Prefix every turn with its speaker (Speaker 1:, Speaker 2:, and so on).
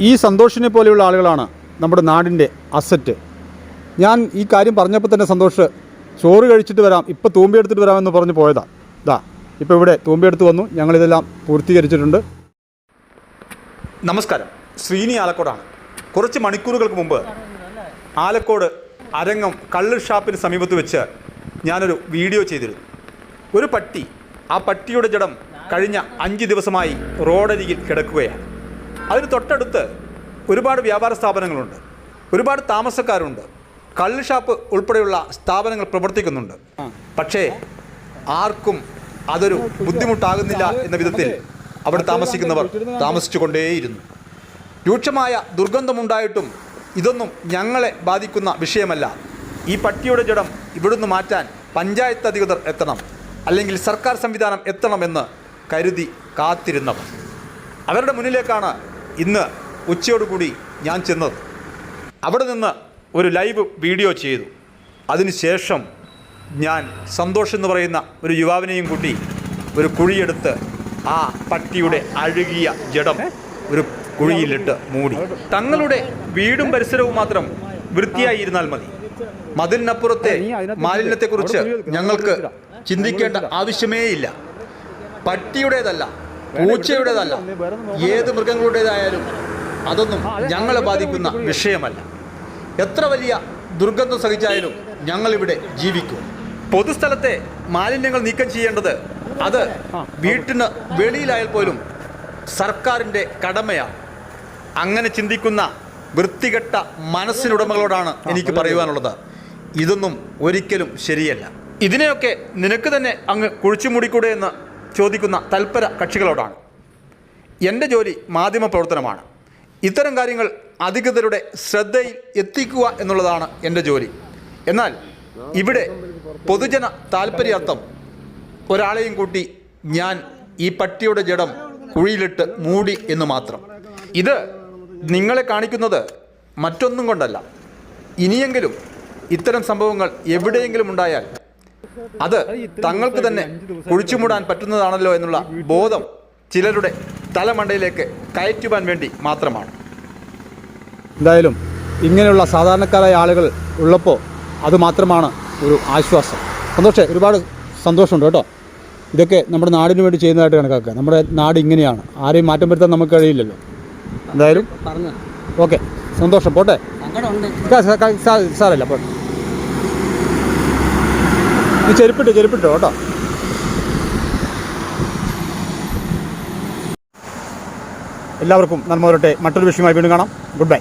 Speaker 1: ഈ സന്തോഷിനെ പോലെയുള്ള ആളുകളാണ് നമ്മുടെ നാടിന്റെ അസറ്റ്. ഞാൻ ഈ കാര്യം പറഞ്ഞപ്പോൾ തന്നെ സന്തോഷ് ചോറ് കഴിച്ചിട്ട് വരാം ഇപ്പോൾ തൂമ്പിയെടുത്തിട്ട് വരാമെന്ന് പറഞ്ഞ് പോയതാ. ഇതാ ഇപ്പോൾ ഇവിടെ തൂമ്പിയെടുത്ത് വന്നു. ഞങ്ങളിതെല്ലാം പൂർത്തീകരിച്ചിട്ടുണ്ട്. നമസ്കാരം. ശ്രീനി ആലക്കോടാണ്. കുറച്ച് മണിക്കൂറുകൾക്ക് മുമ്പ് ആലക്കോട് അരങ്ങം കള്ള് ഷാപ്പിന് സമീപത്ത് വെച്ച് ഞാനൊരു വീഡിയോ ചെയ്തിരുന്നു. ഒരു പട്ടി ആ പട്ടിയുടെ ജഡം കഴിഞ്ഞ അഞ്ച് ദിവസമായി റോഡരികിൽ കിടക്കുകയാണ്. അതിന് തൊട്ടടുത്ത് ഒരുപാട് വ്യാപാര സ്ഥാപനങ്ങളുണ്ട്. ഒരുപാട് താമസക്കാരുണ്ട്. കള്ള് ഷാപ്പ് ഉൾപ്പെടെയുള്ള സ്ഥാപനങ്ങൾ പ്രവർത്തിക്കുന്നുണ്ട്. പക്ഷേ ആർക്കും അതൊരു ബുദ്ധിമുട്ടാകുന്നില്ല എന്ന വിധത്തിൽ അവിടെ താമസിക്കുന്നവർ താമസിച്ചു കൊണ്ടേയിരുന്നു രൂക്ഷമായ ദുർഗന്ധമുണ്ടായിട്ടും ഇതൊന്നും ഞങ്ങളെ ബാധിക്കുന്ന വിഷയമല്ല. ഈ പട്ടിയുടെ ജഡം ഇവിടുന്ന് മാറ്റാൻ പഞ്ചായത്ത് അധികൃതർ എത്തണം. അല്ലെങ്കിൽ സർക്കാർ സംവിധാനം എത്തണമെന്ന് കരുതി കാത്തിരുന്നവർ. അവരുടെ മുന്നിലേക്കാണ് ഇന്ന് ഉച്ചയോടുകൂടി ഞാൻ ചെന്നത്. അവിടെ നിന്ന് ഒരു ലൈവ് വീഡിയോ ചെയ്തു. അതിനുശേഷം ഞാൻ സന്തോഷ് എന്ന് പറയുന്ന ഒരു യുവാവിനെയും കൂട്ടി ഒരു കുഴിയെടുത്ത് ആ പട്ടിയുടെ അഴുകിയ ജഡം ഒരു കുഴിയിലിട്ട് മൂടി. തങ്ങളുടെ വീടും പരിസരവും മാത്രം വൃത്തിയായിരുന്നാൽ മതി. മതിലിനപ്പുറത്തെ മാലിന്യത്തെക്കുറിച്ച് ഞങ്ങൾക്ക് ചിന്തിക്കേണ്ട ആവശ്യമേയില്ല പട്ടിയുടേതല്ല. പൂച്ചയുടേതല്ല ഏത് മൃഗങ്ങളുടേതായാലും അതൊന്നും ഞങ്ങളെ ബാധിക്കുന്ന വിഷയമല്ല. എത്ര വലിയ ദുർഗന്ധം സഹിച്ചായാലും ഞങ്ങളിവിടെ ജീവിക്കും. പൊതുസ്ഥലത്തെ മാലിന്യങ്ങൾ നീക്കം ചെയ്യേണ്ടത് അത് വീട്ടിന് വെളിയിലായാൽ പോലും സർക്കാരിന്റെ കടമയാണ്. അങ്ങനെ ചിന്തിക്കുന്ന വൃത്തികെട്ട മനസ്സിനുടമകളോടാണ് എനിക്ക് പറയുവാനുള്ളത്. ഇതൊന്നും ഒരിക്കലും ശരിയല്ല. ഇതിനെയൊക്കെ നിനക്ക് തന്നെ അങ്ങ് കുഴിച്ചു മൂടിക്കൂടെ എന്ന് ചോദിക്കുന്ന തൽപര കക്ഷികളോടാണ്. എന്റെ ജോലി മാധ്യമ പ്രവർത്തനമാണ്. ഇത്തരം കാര്യങ്ങൾ അധികൃതരുടെ ശ്രദ്ധയിൽ എത്തിക്കുക എന്നുള്ളതാണ് എന്റെ ജോലി. എന്നാൽ ഇവിടെ പൊതുജന താല്പര്യാർത്ഥം ഒരാളെയും കൂട്ടി ഞാൻ ഈ പട്ടിയുടെ ജഡം കുഴിയിലിട്ട് മൂടി എന്ന് മാത്രം. ഇത് നിങ്ങളെ കാണിക്കുന്നത് മറ്റൊന്നും കൊണ്ടല്ല. ഇനിയെങ്കിലും ഇത്തരം സംഭവങ്ങൾ എവിടെയെങ്കിലും ഉണ്ടായാൽ അത് തങ്ങൾക്ക് തന്നെ കുഴിച്ചുമൂടാൻ പറ്റുന്നതാണല്ലോ എന്നുള്ള ബോധം ചിലരുടെ തലമണ്ടയിലേക്ക് കയറ്റുവാൻ വേണ്ടി മാത്രമാണ്. എന്തായാലും ഇങ്ങനെയുള്ള സാധാരണക്കാരായ ആളുകൾ ഉള്ളപ്പോൾ അത് മാത്രമാണ് ഒരു ആശ്വാസം. സന്തോഷേ ഒരുപാട് സന്തോഷമുണ്ട് കേട്ടോ. ഇതൊക്കെ നമ്മുടെ നാടിന് വേണ്ടി ചെയ്യുന്നതായിട്ട് കണക്കാക്കുക. നമ്മുടെ നാട് ഇങ്ങനെയാണ്. ആരെയും മാറ്റം വരുത്താൻ നമുക്ക് കഴിയില്ലല്ലോ. എന്തായാലും
Speaker 2: പറഞ്ഞു.
Speaker 1: ഓക്കെ സന്തോഷം. പോട്ടെ? സാറല്ല പോട്ടെ. നീ ചെരുപ്പിട്ട് ചെരുപ്പിട്ടോ കേട്ടോ. എല്ലാവർക്കും നന്മ വരട്ടെ. മറ്റൊരു വിഷയമായി വീണ്ടും കാണാം. Good bye